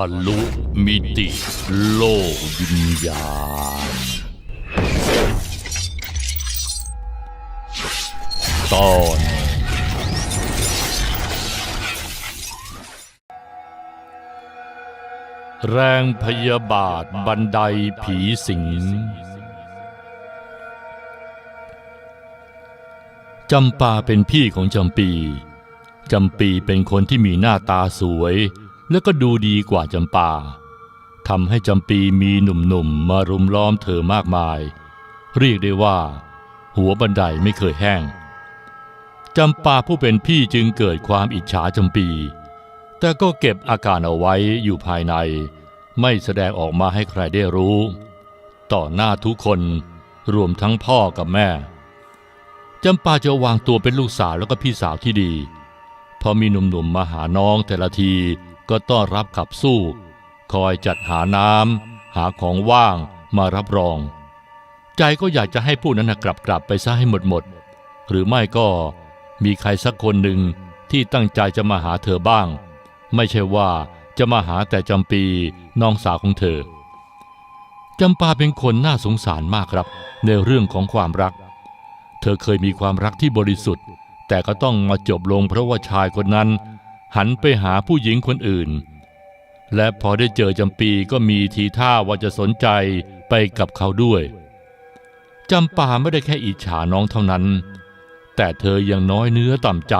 ะลุมิติโลกวิญญาณ ตอนแรงพยาบาทบันไดผีสิงจำปาเป็นพี่ของจำปี จำปีเป็นคนที่มีหน้าตาสวย และก็ดูดีกว่าจำปาทำให้จำปีมีหนุ่มๆมารุมล้อมเธอมากมาย เรียกได้ว่า หัวบันไดไม่เคยแห้งจำปาผู้เป็นพี่จึงเกิดความอิจฉาจำปี แต่ก็เก็บอาการเอาไว้อยู่ภายใน ไม่แสดงออกมาให้ใครได้รู้ ต่อหน้าทุกคนรวมทั้งพ่อกับแม่จำปาจะวางตัวเป็นลูกสาวแล้วก็พี่สาวที่ดี พอมีหนุ่มๆมาหาน้องแต่ละที ก็ต้อนรับขับสู้ คอยจัดหาน้ำหาของว่างมารับรอง ใจก็อยากจะให้ผู้นั้นกลับกลับไปซะให้หมดหมด หรือไม่ก็มีใครสักคนหนึ่งที่ตั้งใจจะมาหาเธอบ้าง ไม่ใช่ว่าจะมาหาแต่จำปีน้องสาวของเธอจำปาเป็นคนน่าสงสารมากครับ ในเรื่องของความรัก เธอเคยมีความรักที่บริสุทธิ์ แต่ก็ต้องมาจบลงเพราะว่าชายคนนั้น หันไปหาผู้หญิงคนอื่น และพอได้เจอจำปีก็มีทีท่าว่าจะสนใจไปกับเขาด้วยจำปาไม่ได้แค่อิจฉาน้องเท่านั้น แต่เธอยังน้อยเนื้อต่ำใจ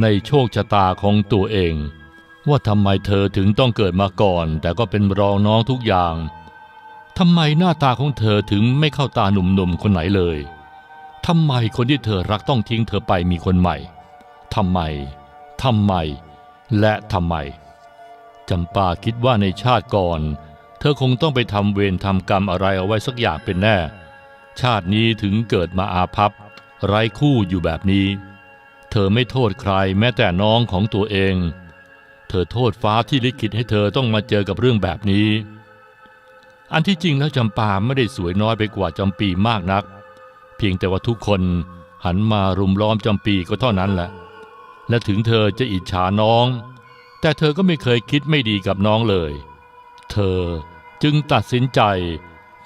ในโชคชะตาของตัวเอง ว่าทำไมเธอถึงต้องเกิดมาก่อน แต่ก็เป็นรองน้องทุกอย่างทำไมหน้าตาของเธอถึงไม่เข้าตาหนุ่มๆคนไหนเลยทำไมคนที่เธอรักต้องทิ้งเธอไปมีคนใหม่ทำไม ทำไม และทำไมจำปาคิดว่าในชาติก่อน เธอคงต้องไปทำเวรทำกรรมอะไรเอาไว้สักอย่างเป็นแน่ ชาตินี้ถึงเกิดมาอาภัพ ไร้คู่อยู่แบบนี้ เธอไม่โทษใครแม้แต่น้องของตัวเอง เธอโทษฟ้าที่ลิขิตให้เธอต้องมาเจอกับเรื่องแบบนี้ อันที่จริงแล้วจำปาไม่ได้สวยน้อยไปกว่าจำปีมากนัก เพียงแต่ว่าทุกคนหันมารุมล้อมจำปีก็เท่านั้นแหละ และถึงเธอจะอิจฉาน้อง แต่เธอก็ไม่เคยคิดไม่ดีกับน้องเลย เธอจึงตัดสินใจ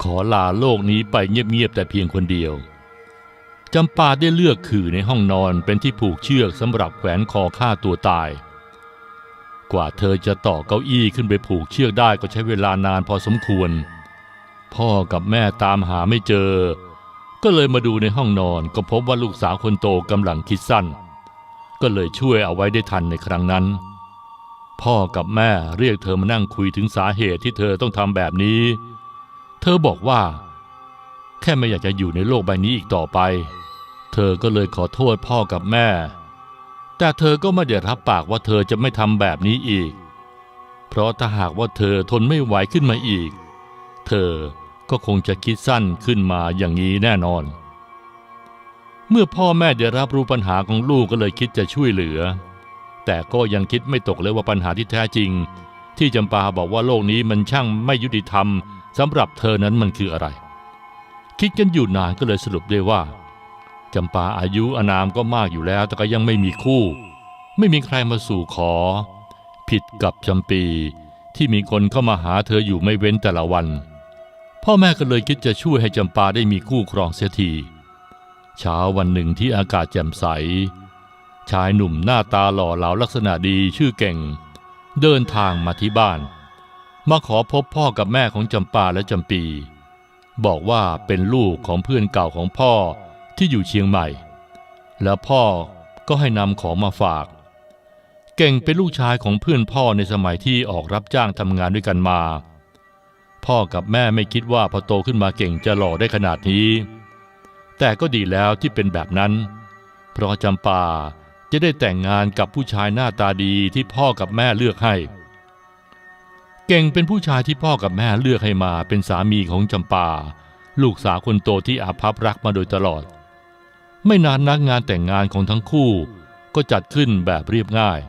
ขอลาโลกนี้ไปเงียบๆแต่เพียงคนเดียวจำปาได้เลือกขื่อในห้องนอนเป็นที่ผูกเชือกสำหรับแขวนคอฆ่าตัวตาย กว่าเธอจะต่อเก้าอี้ขึ้นไปผูกเชือกได้ก็ใช้เวลานานพอสมควร พ่อกับแม่ตามหาไม่เจอ ก็เลยมาดูในห้องนอนก็พบว่าลูกสาวคนโตกำลังคิดสั้น ก็เลยช่วยเอาไว้ได้ทันในครั้งนั้น พ่อกับแม่เรียกเธอมานั่งคุยถึงสาเหตุที่เธอต้องทำแบบนี้ เธอบอกว่า แค่ไม่อยากจะอยู่ในโลกใบนี้อีกต่อไป เธอก็เลยขอโทษพ่อกับแม่ แต่เธอก็ไม่ได้รับปากว่าเธอจะไม่ทำแบบนี้อีก เพราะถ้าหากว่าเธอทนไม่ไหวขึ้นมาอีก เธอก็คงจะคิดสั้นขึ้นมาอย่างนี้แน่นอน เมื่อพ่อแม่ได้รับรู้ปัญหาของลูกก็เลยคิดจะช่วยเหลือ แต่ก็ยังคิดไม่ตกเลยว่าปัญหาที่แท้จริง ที่จำปาบอกว่าโลกนี้มันช่างไม่ยุติธรรมสำหรับเธอนั้นมันคืออะไร คิดกันอยู่นานก็เลยสรุปได้ว่าจำปาอายุอานามก็มากอยู่แล้ว แต่ก็ยังไม่มีคู่ ไม่มีใครมาสู่ขอ ผิดกับจำปีที่มีคนเข้ามาหาเธออยู่ไม่เว้นแต่ละวัน พ่อแม่ก็เลยคิดจะช่วยให้จำปาได้มีคู่ครองเสียที เช้าวันหนึ่งที่อากาศแจ่มใส ชายหนุ่มหน้าตาหล่อเหลาลักษณะดีชื่อเก่ง เดินทางมาที่บ้าน มาขอพบพ่อกับแม่ของจำปาและจำปี บอกว่าเป็นลูกของเพื่อนเก่าของพ่อที่อยู่เชียงใหม่ แล้วพ่อก็ให้นำของมาฝาก เก่งเป็นลูกชายของเพื่อนพ่อในสมัยที่ออกรับจ้างทำงานด้วยกันมา พ่อกับแม่ไม่คิดว่าพอโตขึ้นมาเก่งจะหล่อได้ขนาดนี้ แต่ก็ดีแล้วที่เป็นแบบนั้น เพราะจำปาจะได้แต่งงานกับผู้ชายหน้าตาดีที่พ่อกับแม่เลือกให้ เก่งเป็นผู้ชายที่พ่อกับแม่เลือกให้มาเป็นสามีของจำปา ลูกสาวคนโตที่อาภัพรักมาโดยตลอด ไม่นานนักงานแต่งงานของทั้งคู่ก็จัดขึ้นแบบเรียบง่าย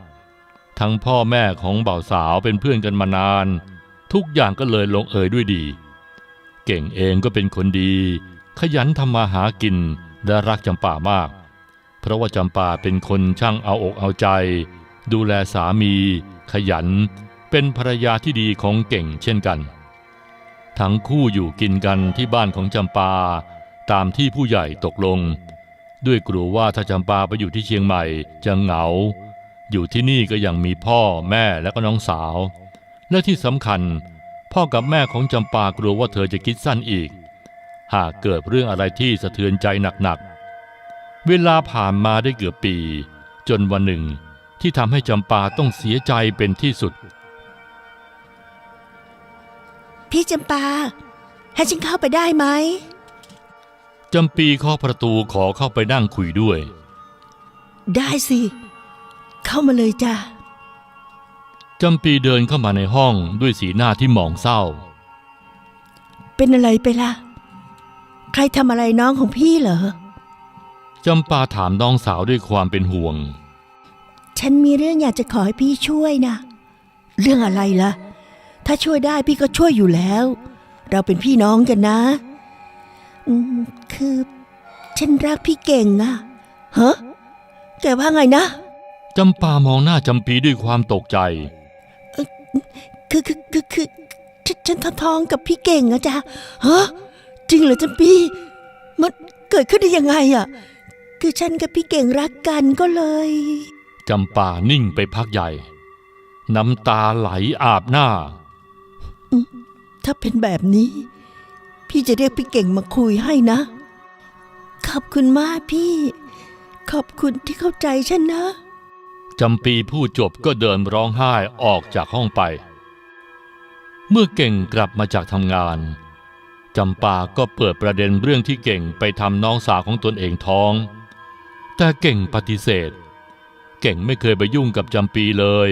ทั้งพ่อแม่ของบ่าวสาวเป็นเพื่อนกันมานาน ทุกอย่างก็เลยลงเอยด้วยดี เก่งเองก็เป็นคนดี ขยันทำมาหากินและรักจำปามาก เพราะว่าจำปาเป็นคนช่างเอาอกเอาใจ ดูแลสามี ขยัน เป็นภรรยาที่ดีของเก่งเช่นกัน ทั้งคู่อยู่กินกันที่บ้านของจำปา ตามที่ผู้ใหญ่ตกลง ด้วยกลัวว่าถ้าจำปาไปอยู่ที่เชียงใหม่จะเหงา อยู่ที่นี่ก็ยังมีพ่อแม่และก็น้องสาว และที่สำคัญ พ่อกับแม่ของจำปากลัวว่าเธอจะคิดสั้นอีก หากเกิดเรื่องอะไรที่สะเทือนใจหนักๆ เวลาผ่านมาได้เกือบปี จนวันหนึ่งที่ทำให้จำปาต้องเสียใจเป็นที่สุด พี่จำปา ให้ฉันเข้าไปได้ไหมจำปีเคาะประตูขอเข้าไปนั่งคุยด้วย ได้สิ เข้ามาเลยจ้ะจำปีเดินเข้ามาในห้องด้วยสีหน้าที่หมองเศร้า เป็นอะไรไปล่ะ ใครทำอะไรน้องของพี่เหรอ จำปาถามน้องสาวด้วยความเป็นห่วง ฉันมีเรื่องอยากจะขอให้พี่ช่วยนะ เรื่องอะไรล่ะ ถ้าช่วยได้พี่ก็ช่วยอยู่แล้ว เราเป็นพี่น้องกันนะ อืมคือ ฉันรักพี่เก่งอะฮะแกว่าไงนะ จำปามองหน้าจำปีด้วยความตกใจ คือคือคือคือฉนฉันท้องกับพี่เก่งอะจ๊ะฮะ จริงเหรอจำปีมันเกิดขึ้นได้ยังไงอะคือฉันกับพี่เก่งรักกันก็เลย จำปานิ่งไปพักใหญ่ น้ำตาไหลอาบหน้า ถ้าเป็นแบบนี้ พี่จะเรียกพี่เก่งมาคุยให้นะ ขอบคุณมากพี่ ขอบคุณที่เข้าใจฉันนะ จำปีพูดจบก็เดินร้องไห้ออกจากห้องไป เมื่อเก่งกลับมาจากทำงาน จำปาก็เปิดประเด็นเรื่องที่เก่งไปทำน้องสาวของตนเองท้อง แต่เก่งปฏิเสธ เก่งไม่เคยไปยุ่งกับจำปีเลย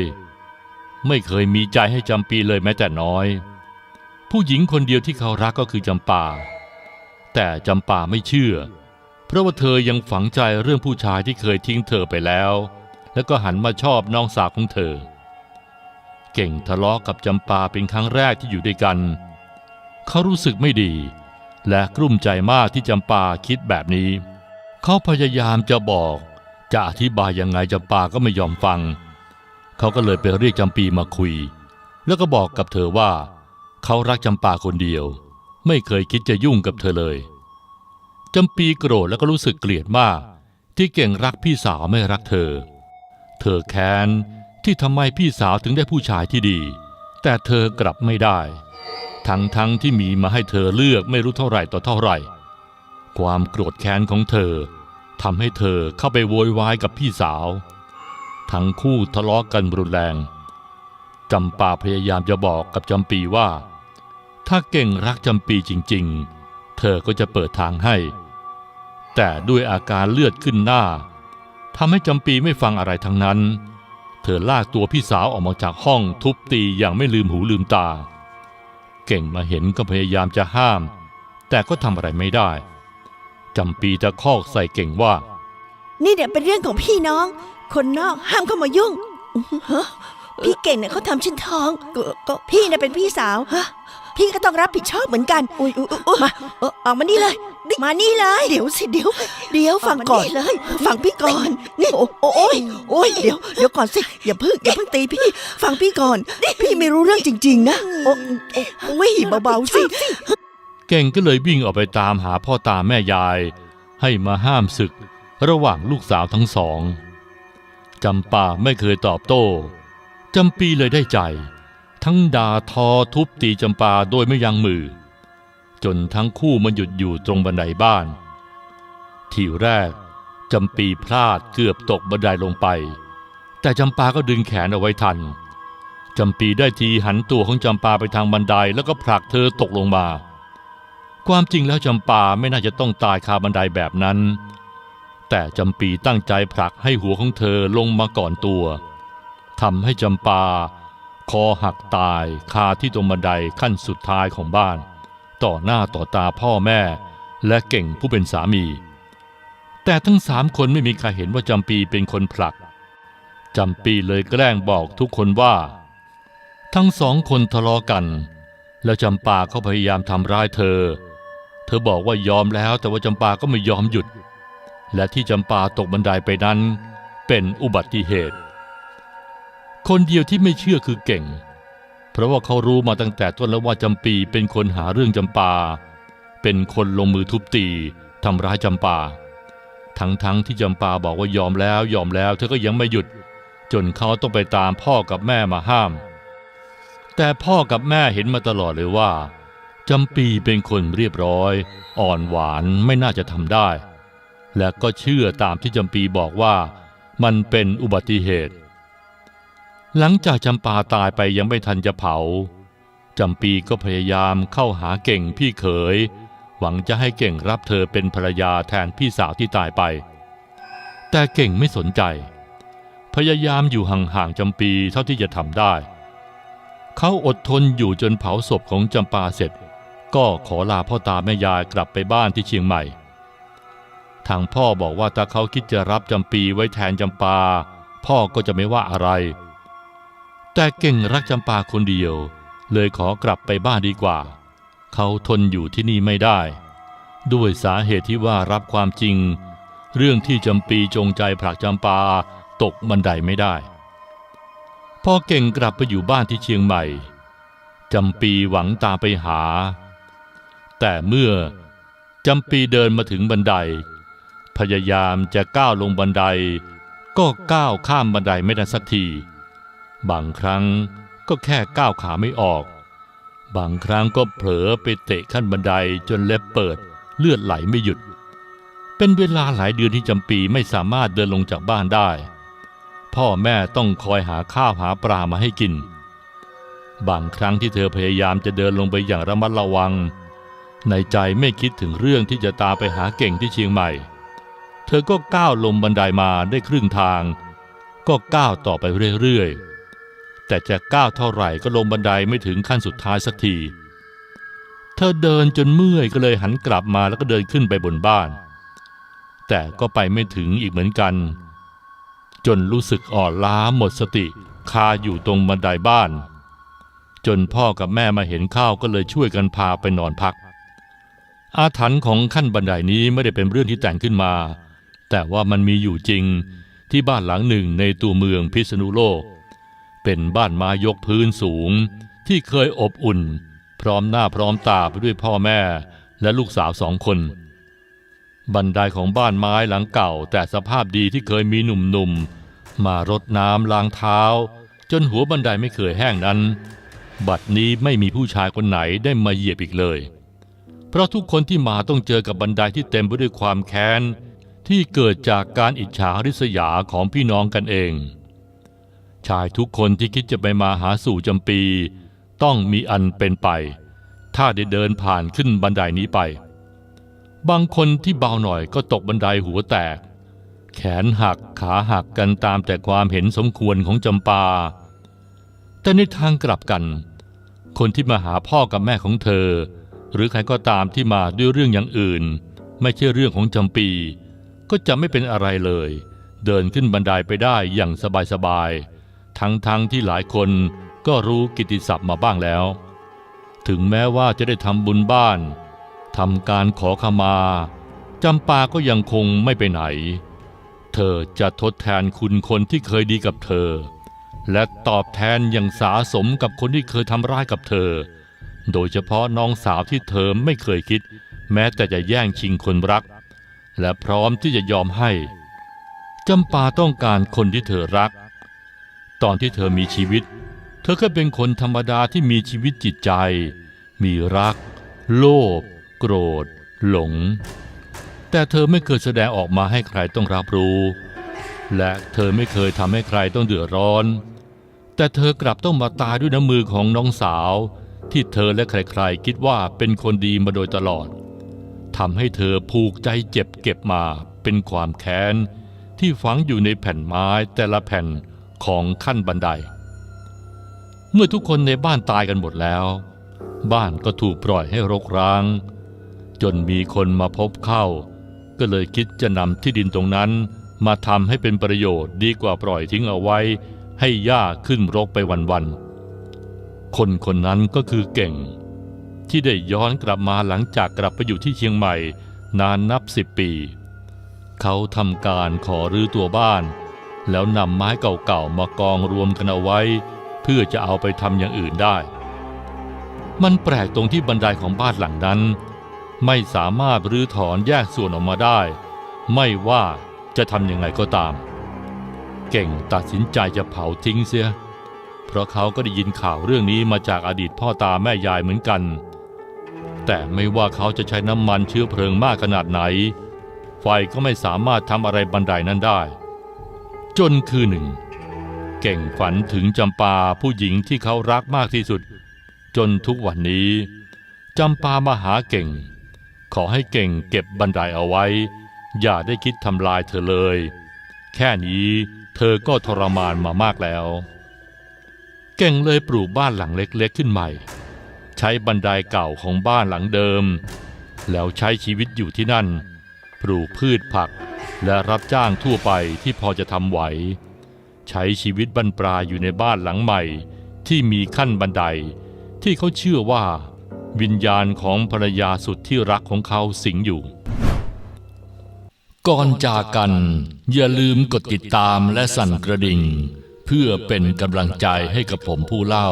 ไม่เคยมีใจให้จำปีเลยแม้แต่น้อย ผู้หญิงคนเดียวที่เขารักก็คือจำปา แต่จำปาไม่เชื่อ เพราะว่าเธอยังฝังใจเรื่องผู้ชายที่เคยทิ้งเธอไปแล้ว แล้วก็หันมาชอบน้องสาวของเธอ เก่งทะเลาะกับจำปาเป็นครั้งแรกที่อยู่ด้วยกันเเขารู้สึกไม่ดี และกลุ้มใจมากที่จำปาคิดแบบนี้ เขาพยายามจะบอก จะอธิบายยังไงจำปาก็ไม่ยอมฟัง เขาก็เลยไปเรียกจำปีมาคุย แล้วก็บอกกับเธอว่า เขารักจำปาคนเดียว ไม่เคยคิดจะยุ่งกับเธอเลยจำปีโกรธแล้วก็รู้สึกเกลียดมาก ที่เก่งรักพี่สาวไม่รักเธอ เธอแค้นที่ทำไมพี่สาวถึงได้ผู้ชายที่ดี แต่เธอกลับไม่ได้ ทั้งทั้งที่มีมาให้เธอเลือกไม่รู้เท่าไหร่ต่อเท่าไหร่ ความโกรธแค้นของเธอทำให้เธอเข้าไปโวยวายกับพี่สาว ทั้งคู่ทะเลาะกันรุนแรงจำปาพยายามจะบอกกับจำปีว่า ถ้าเก่งรักจำปีจริงๆ เธอก็จะเปิดทางให้ แต่ด้วยอาการเลือดขึ้นหน้าทำให้จำปีไม่ฟังอะไรทั้งนั้น เธอลากตัวพี่สาวออกมาจากห้องทุบตีอย่างไม่ลืมหูลืมตา เก่งมาเห็นก็พยายามจะห้าม แต่ก็ทำอะไรไม่ได้จำปีตะคอกใส่เก่งว่า นี่เนี่ยเป็นเรื่องของพี่น้อง คนนอกห้ามเข้ามายุ่ง พี่เก่งเนี่ยเขาทำฉันท้อง ก็พี่เนี่ยเป็นพี่สาวฮะ พี่ก็ต้องรับผิดชอบเหมือนกันอุ้ยมาเออออกมานี่เลย มานี่เลย เดี๋ยวสิเดี๋ยว เดี๋ยวฟังก่อนเลยฟังพี่ก่อนนี่โอ้โอ้ยโอ้ยเดี๋ยวเดี๋ยวก่อนสิอย่าเพิ่งอย่าเพิ่งตีพี่ ฟังพี่ก่อน พี่ไม่รู้เรื่องจริง ๆ นะโอ้โอ้ยเบาๆสิเก่งก็เลยวิ่งออกไปตามหาพ่อตาแม่ยาย ให้มาห้ามศึกระหว่างลูกสาวทั้งสองจำปาไม่เคยตอบโต้จำปีเลยได้ใจ ทั้งด่าทอทุบตีจำปาโดยไม่ยั้งมือ จนทั้งคู่มันหยุดอยู่ตรงบันไดบ้าน ทีแรกจำปีพลาดเกือบตกบันไดลงไป แต่จำปาก็ดึงแขนเอาไว้ทันจำปีได้ทีหันตัวของจำปาไปทางบันไดแล้วก็ผลักเธอตกลงมา ความจริงแล้วจำปาไม่น่าจะต้องตายคาบันไดแบบนั้น แต่จำปีตั้งใจผลักให้หัวของเธอลงมาก่อนตัวทำให้จำปา คอหักตายคาที่ตรงบันไดขั้นสุดท้ายของบ้าน ต่อหน้าต่อตาพ่อแม่ และเก่งผู้เป็นสามี แต่ทั้งสามคนไม่มีใครเห็นว่าจำปีเป็นคนผลักจำปีเลยแกล้งบอกทุกคนว่า ทั้งสองคนทะเลาะกัน แล้วจำปาเขาพยายามทำร้ายเธอ เธอบอกว่ายอมแล้วแต่ว่าจำปาก็ไม่ยอมหยุด และที่จำปาตกบันไดไปนั้น เป็นอุบัติเหตุ คนเดียวที่ไม่เชื่อคือเก่ง เพราะว่าเขารู้มาตั้งแต่ต้นแล้วว่าจำปีเป็นคนหาเรื่องจำปา เป็นคนลงมือทุบตีทำร้ายจำปา ทั้งๆที่จำปาบอกว่ายอมแล้วยอมแล้ว เธอก็ยังไม่หยุด จนเขาต้องไปตามพ่อกับแม่มาห้าม แต่พ่อกับแม่เห็นมาตลอดเลยว่าจำปีเป็นคนเรียบร้อย อ่อนหวานไม่น่าจะทำได้ และก็เชื่อตามที่จำปีบอกว่า มันเป็นอุบัติเหตุ หลังจากจำปาตายไปยังไม่ทันจะเผาจำปีก็พยายามเข้าหาเก่งพี่เขย หวังจะให้เก่งรับเธอเป็นภรรยาแทนพี่สาวที่ตายไป แต่เก่งไม่สนใจ พยายามอยู่ห่างๆจำปีเท่าที่จะทำได้ เขาอดทนอยู่จนเผาศพของจำปาเสร็จ ก็ขอลาพ่อตาแม่ยายกลับไปบ้านที่เชียงใหม่ ทางพ่อบอกว่าถ้าเขาคิดจะรับจำปีไว้แทนจำปา พ่อก็จะไม่ว่าอะไร แต่เก่งรักจำปาคนเดียว เลยขอกลับไปบ้านดีกว่า เขาทนอยู่ที่นี่ไม่ได้ ด้วยสาเหตุที่ว่ารับความจริง เรื่องที่จำปีจงใจผลักจำปาตกบันไดไม่ได้ พอเก่งกลับไปอยู่บ้านที่เชียงใหม่จำปีหวังตาไปหา แต่เมื่อจำปีเดินมาถึงบันได พยายามจะก้าวลงบันได ก็ก้าวข้ามบันไดไม่ได้สักที บางครั้งก็แค่ก้าวขาไม่ออก บางครั้งก็เผลอไปเตะขั้นบันไดจนเล็บเปิด เลือดไหลไม่หยุด เป็นเวลาหลายเดือนที่จำปีไม่สามารถเดินลงจากบ้านได้ พ่อแม่ต้องคอยหาข้าวหาปลามาให้กิน บางครั้งที่เธอพยายามจะเดินลงไปอย่างระมัดระวัง ในใจไม่คิดถึงเรื่องที่จะตามไปหาเก่งที่เชียงใหม่ เธอก็ก้าวลงบันไดมาได้ครึ่งทาง ก็ก้าวต่อไปเรื่อยๆ แต่จะก้าวเท่าไหร่ก็ลงบันไดไม่ถึงขั้นสุดท้ายสักที เธอเดินจนเมื่อยก็เลยหันกลับมาแล้วก็เดินขึ้นไปบนบ้าน แต่ก็ไปไม่ถึงอีกเหมือนกัน จนรู้สึกอ่อนล้าหมดสติคาอยู่ตรงบันไดบ้าน จนพ่อกับแม่มาเห็นข้าวก็เลยช่วยกันพาไปนอนพัก อาถรรพ์ของขั้นบันไดนี้ไม่ได้เป็นเรื่องที่แต่งขึ้นมา แต่ว่ามันมีอยู่จริงที่บ้านหลังหนึ่งในตัวเมืองพิษณุโลก เป็นบ้านไม้ยกพื้นสูง ที่เคยอบอุ่น พร้อมหน้าพร้อมตาไปด้วยพ่อแม่และลูกสาวสองคน บันไดของบ้านไม้หลังเก่า แต่สภาพดีที่เคยมีหนุ่มๆมารดน้ำล้างเท้า จนหัวบันไดไม่เคยแห้งนั้น บัดนี้ไม่มีผู้ชายคนไหนได้มาเหยียบอีกเลย เพราะทุกคนที่มาต้องเจอกับบันไดที่เต็มไปด้วยความแค้นที่เกิดจากการอิจฉาริษยาของพี่น้องกันเอง ชายทุกคนที่คิดจะไปมาหาสู่จำปี ต้องมีอันเป็นไป ถ้าได้เดินผ่านขึ้นบันไดนี้ไป บางคนที่เบาหน่อยก็ตกบันไดหัวแตก แขนหักขาหักกันตามแต่ความเห็นสมควรของจำปา แต่ในทางกลับกัน คนที่มาหาพ่อกับแม่ของเธอ หรือใครก็ตามที่มาด้วยเรื่องอย่างอื่น ไม่ใช่เรื่องของจำปี ก็จะไม่เป็นอะไรเลย เดินขึ้นบันไดไปได้อย่างสบายๆ ทั้งๆทที่หลายคนก็รู้กิตติศัพท์มาบ้างแล้ว ถึงแม้ว่าจะได้ทำบุญบ้านทำการขอขมาจำปาก็ยังคงไม่ไปไหน เธอจะทดแทนคุณคนที่เคยดีกับเธอ และตอบแทนอย่างสาสมกับคนที่เคยทำร้ายกับเธอ โดยเฉพาะน้องสาวที่เธอไม่เคยคิด แม้แต่จะแย่งชิงคนรัก และพร้อมที่จะยอมให้จำปาต้องการคนที่เธอรัก ตอนที่เธอมีชีวิต เธอก็เป็นคนธรรมดาที่มีชีวิตจิตใจ มีรัก โลภโกรธ หลง แต่เธอไม่เคยแสดงออกมาให้ใครต้องรับรู้ และเธอไม่เคยทำให้ใครต้องเดือดร้อน แต่เธอกลับต้องมาตายด้วยน้ำมือของน้องสาว ที่เธอและใครๆ คิดว่าเป็นคนดีมาโดยตลอดทำให้เธอผูกใจเจ็บเก็บมาเป็นความแค้นที่ฝังอยู่ในแผ่นไม้แต่ละแผ่น ของขั้นบันได เมื่อทุกคนในบ้านตายกันหมดแล้ว บ้านก็ถูกปล่อยให้รกร้าง จนมีคนมาพบเข้า ก็เลยคิดจะนำที่ดินตรงนั้นมาทำให้เป็นประโยชน์ดีกว่าปล่อยทิ้งเอาไว้ ให้หญ้าขึ้นรกไปวันๆ คนคนนั้นก็คือเก่ง ที่ได้ย้อนกลับมาหลังจากกลับไปอยู่ที่เชียงใหม่นานนับสิบปี เขาทำการขอรื้อตัวบ้าน แล้วนำไม้เก่าๆมากองรวมกันเอาไว้ เพื่อจะเอาไปทำอย่างอื่นได้ มันแปลกตรงที่บันไดของบ้านหลังนั้น ไม่สามารถรื้อถอนแยกส่วนออกมาได้ ไม่ว่าจะทำยังไงก็ตาม เก่งตัดสินใจจะเผาทิ้งเสีย เพราะเขาก็ได้ยินข่าวเรื่องนี้มาจากอดีตพ่อตาแม่ยายเหมือนกัน แต่ไม่ว่าเขาจะใช้น้ำมันเชื้อเพลิงมากขนาดไหน ไฟก็ไม่สามารถทำอะไรบันไดนั้นได้ จนคืนหนึ่ง เก่งฝันถึงจำปาผู้หญิงที่เขารักมากที่สุด จนทุกวันนี้จำปามาหาเก่ง ขอให้เก่งเก็บบันไดเอาไว้ อย่าได้คิดทำลายเธอเลย แค่นี้เธอก็ทรมานมามากแล้ว เก่งเลยปลูกบ้านหลังเล็กๆขึ้นใหม่ ใช้บันไดเก่าของบ้านหลังเดิม แล้วใช้ชีวิตอยู่ที่นั่น ปลูกพืชผัก และรับจ้างทั่วไปที่พอจะทำไหว ใช้ชีวิตบรรปลายอยู่ในบ้านหลังใหม่ที่มีขั้นบันไดที่เขาเชื่อว่า วิญญาณของภรรยาสุดที่รักของเขาสิงอยู่ ก่อนจากกัน อย่าลืมกดติดตามและสั่นกระดิ่ง เพื่อเป็นกำลังใจให้กับผมผู้เล่า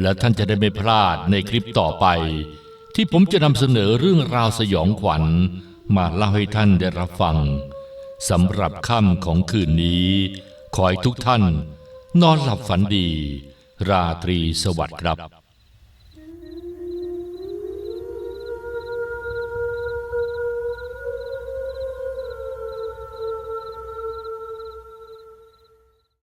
และท่านจะได้ไม่พลาดในคลิปต่อไป ที่ผมจะนำเสนอเรื่องราวสยองขวัญ มาเล่าให้ท่านได้รับฟัง สำหรับค่ำของคืนนี้ ขอให้ทุกท่าน นอนหลับฝันดี ราตรีสวัสดิ์ครับ